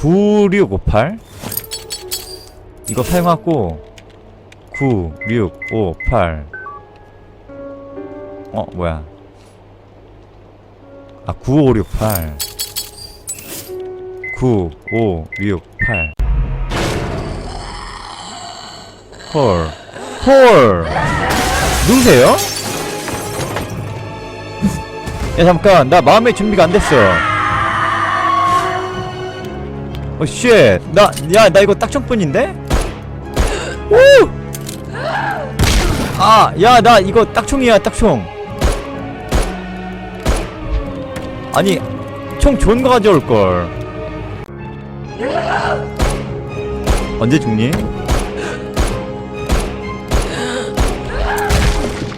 9658 이거 사용하고 9658 어 뭐야 아 9568 9568 헐. 헐. 누구세요? 야, 잠깐. 나 마음의 준비가 안 됐어. 어, 쉣. 나, 야, 나 이거 딱정뿐인데? 오! 아, 야, 나 이거 딱총이야, 딱총. 아니, 총 좋은 거 가져올걸. 언제 죽니?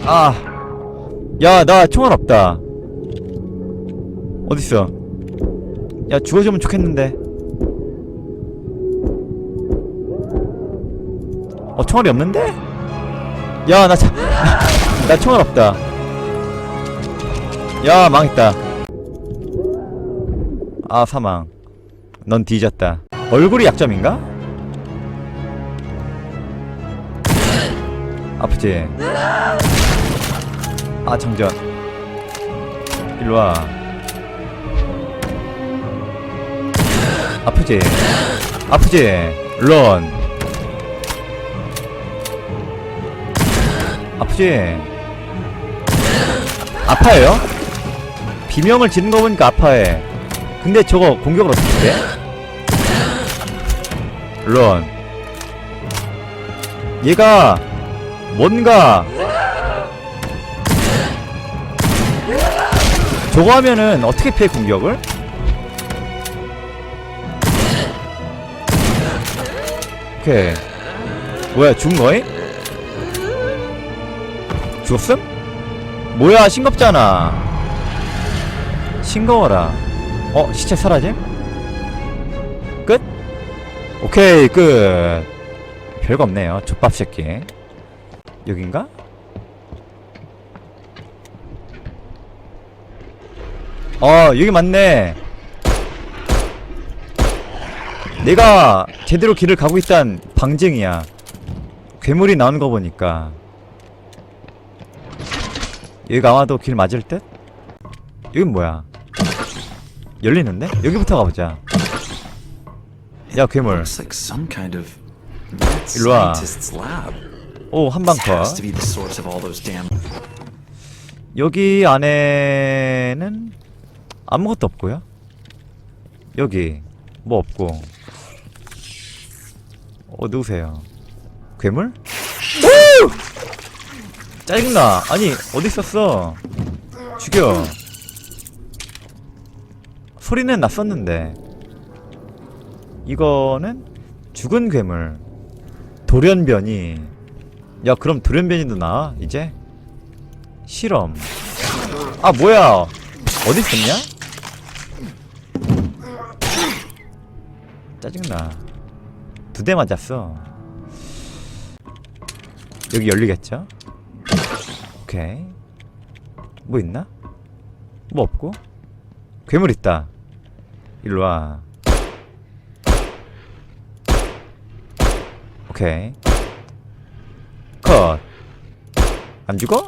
아, 야, 나 총알 없다. 어딨어? 야, 죽어주면 좋겠는데. 어, 총알이 없는데? 야, 나 참, 나 총알 없다. 야, 망했다. 아, 사망. 넌 뒤졌다. 얼굴이 약점인가? 아프지? 아 장전 일로와 아프지? 아프지? 런 아프지? 아파요? 비명을 지는 거 보니까 아파해 근데 저거 공격을 어떻게 해? 런 얘가 뭔가 저거 하면은 어떻게 피해 공격을? 오케이 뭐야 죽은 거임? 죽었음? 뭐야 싱겁잖아 싱거워라 어 시체 사라짐? 끝? 오케이 끝 별거 없네요 족밥 새끼 여긴가? 어 여기 맞네 내가 제대로 길을 가고 있단 방증이야 괴물이 나오는 거 보니까 여기가 아마도 길 맞을 듯? 여긴 뭐야 열리는데? 여기부터 가보자 야 괴물 일로 와. 오 한방 더. 여기 안에는 아무것도 없고요. 여기 뭐 없고. 어 누구세요? 괴물? 오! 짜증나. 아니 어디 있었어? 죽여. 소리는 났었는데. 이거는 죽은 괴물. 돌연변이. 야 그럼 돌연변이도 나와 이제? 실험. 아 뭐야? 어디 있었냐? 짜증나. 두 대 맞았어. 여기 열리겠죠? 오케이. 뭐 있나? 뭐 없고? 괴물 있다. 일로 와. 오케이. 컷. 안 죽어?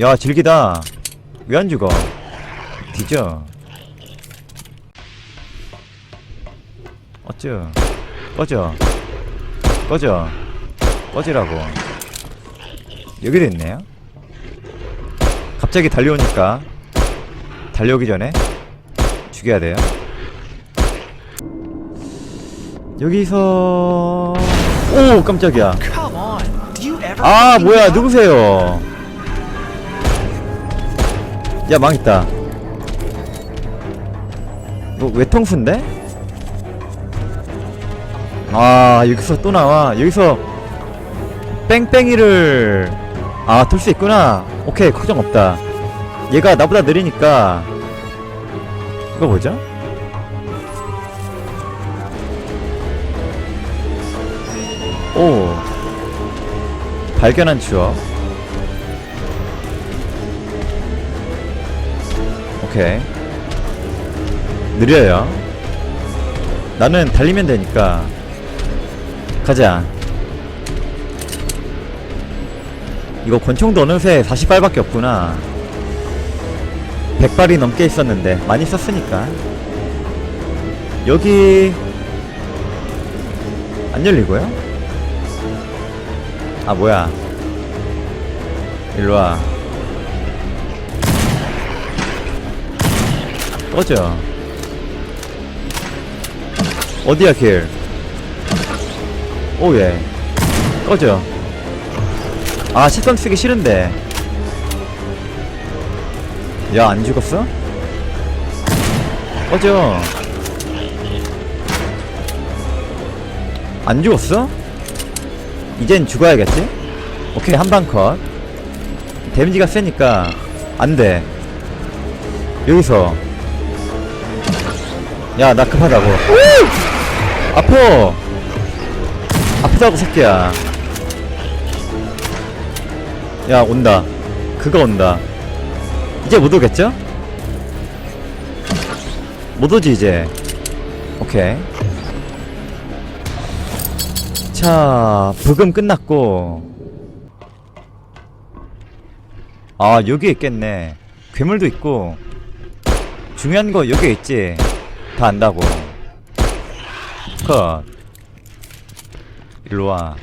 야 질기다 왜 안 죽어 뒤져 어쩌 꺼져 꺼져 꺼지라고 여기도 있네요 갑자기 달려오니까 달려오기 전에 죽여야 돼요 여기서 오 깜짝이야? 아 뭐야? 누구세요 야 망했다 뭐 외통수인데? 아 여기서 또 나와 여기서 뺑뺑이를 아돌수 있구나 오케이 걱정 없다. 얘가 나보다 느리니까. 이거 뭐죠? 오. 발견한 추억. 오케이. 느려요. 나는 달리면 되니까. 가자 이거 권총도 어느새 40발밖에 없구나. 100발이 넘게 있었는데 많이 썼으니까. 여기 안 열리고요? 아 뭐야. 일로와. 꺼져. 어디야 길? 오예. 꺼져 아 시선 쓰기 싫은데. 야 안 죽었어? 꺼져. 안 죽었어? 이젠 죽어야겠지? 오케이 한 방 컷. 데미지가 세니까 안돼. 여기서. 야 나 급하다고. 아파! 아프다고 새끼야 야 온다. 그거 온다. 이제 못 오겠죠? 못 오지 이제. 오케이. 자 부금 끝났고. 아 여기 있겠네. 괴물도 있고. 중요한 거 여기 있지? 다 안다고. 컷. 일로와.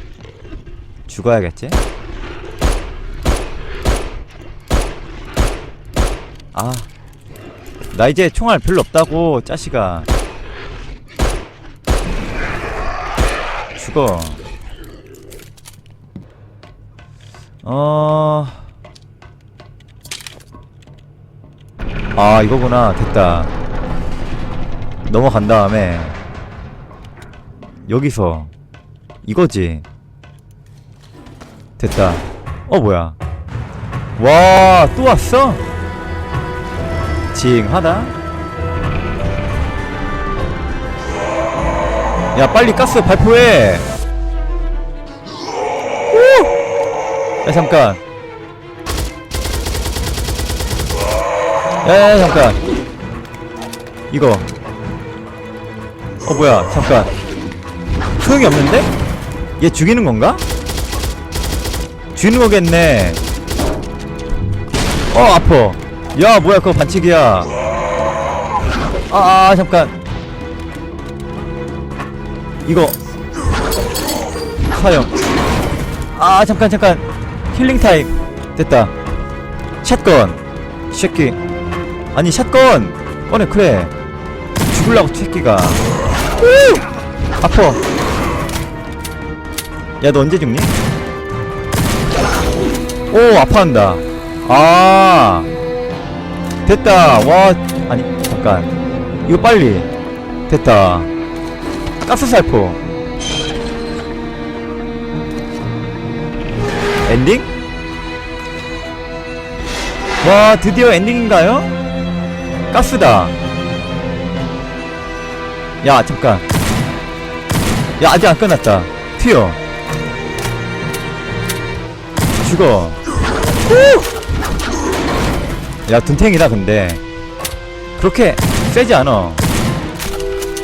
죽어야겠지? 아, 나 이제 총알 별로 없다고, 짜식아. 죽어. 어. 아, 이거구나. 됐다. 넘어간 다음에, 여기서, 이거지. 됐다. 어, 뭐야. 와, 또 왔어? 징하다. 야 빨리 가스 발포해. 오! 야 잠깐. 야야 잠깐. 이거. 어 뭐야 잠깐. 소용이 없는데? 얘 죽이는 건가? 죽이는 거겠네. 어 아파 야 뭐야 그거 반칙이야. 아, 아 잠깐. 이거. 사용. 아 잠깐 잠깐. 힐링 타임. 됐다. 샷건. 새끼. 아니 샷건. 꺼내 그래. 죽을라고 새끼가. 우! 아파. 야너 언제 죽니? 오 아파한다. 아 됐다. 와 아니 잠깐. 이거 빨리. 됐다. 가스살포. 엔딩? 와 드디어 엔딩인가요? 가스다. 야 잠깐. 야 아직 안 끝났다. 튀어. 죽어 야 둔탱이다 근데. 그렇게 세지 않아.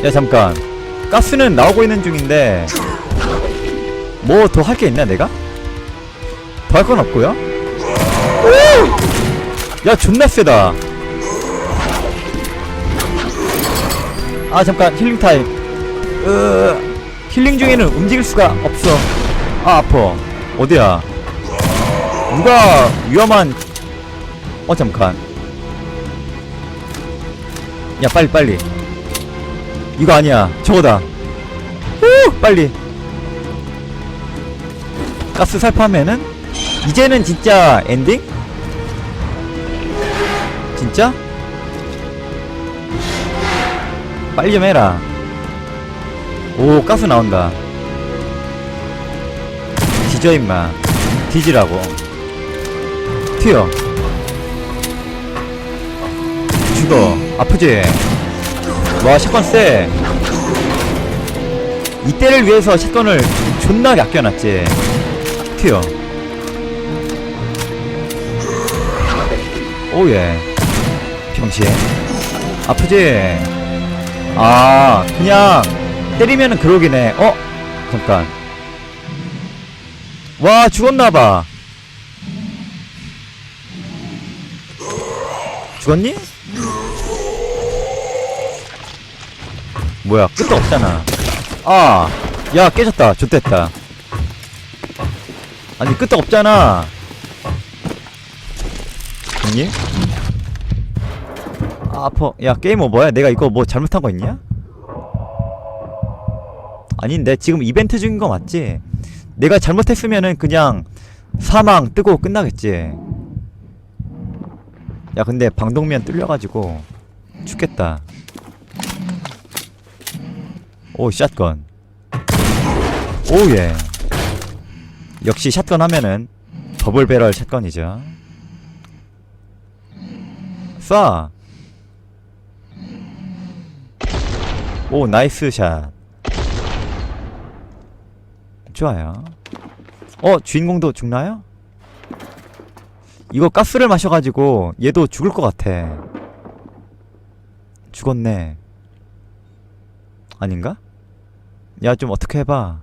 야 잠깐. 가스는 나오고 있는 중인데 뭐 더 할 게 있나 내가? 더 할 건 없고요. 야 존나 세다. 아 잠깐. 힐링 타임. 으 힐링 중에는 움직일 수가 없어. 아 아파. 어디야? 누가 위험한 어 잠깐. 야 빨리 빨리. 이거 아니야. 저거다. 후 빨리. 가스 살포하면은 이제는 진짜 엔딩? 진짜? 빨리 좀 해라. 오 가스 나온다. 뒤져 임마. 뒤지라고. 튀어 죽어 아프지? 와 샷건 쎄 이때를 위해서 샷건을 존나 아껴놨지 튀어 오예 병신 아프지? 아 그냥 때리면은 그러긴 해. 어? 잠깐. 와, 죽었나봐. 죽었니? 뭐야, 끝도 없잖아. 아, 야, 깨졌다. 좋됐다. 아니, 끝도 없잖아. 형님? 아, 아파. 야, 게임 오버야? 내가 이거 뭐 잘못한 거 있냐? 아닌데, 지금 이벤트 중인 거 맞지? 내가 잘못했으면은 그냥 사망 뜨고 끝나겠지. 야, 근데 방독면 뚫려가지고 죽겠다. 오, 샷건. 오예. 역시 샷건 하면은 더블 배럴 샷건이죠. 쏴. 오, 나이스 샷. 좋아요. 어, 주인공도 죽나요? 이거 가스를 마셔가지고 얘도 죽을 것 같아. 죽었네. 아닌가? 야, 좀 어떻게 해봐.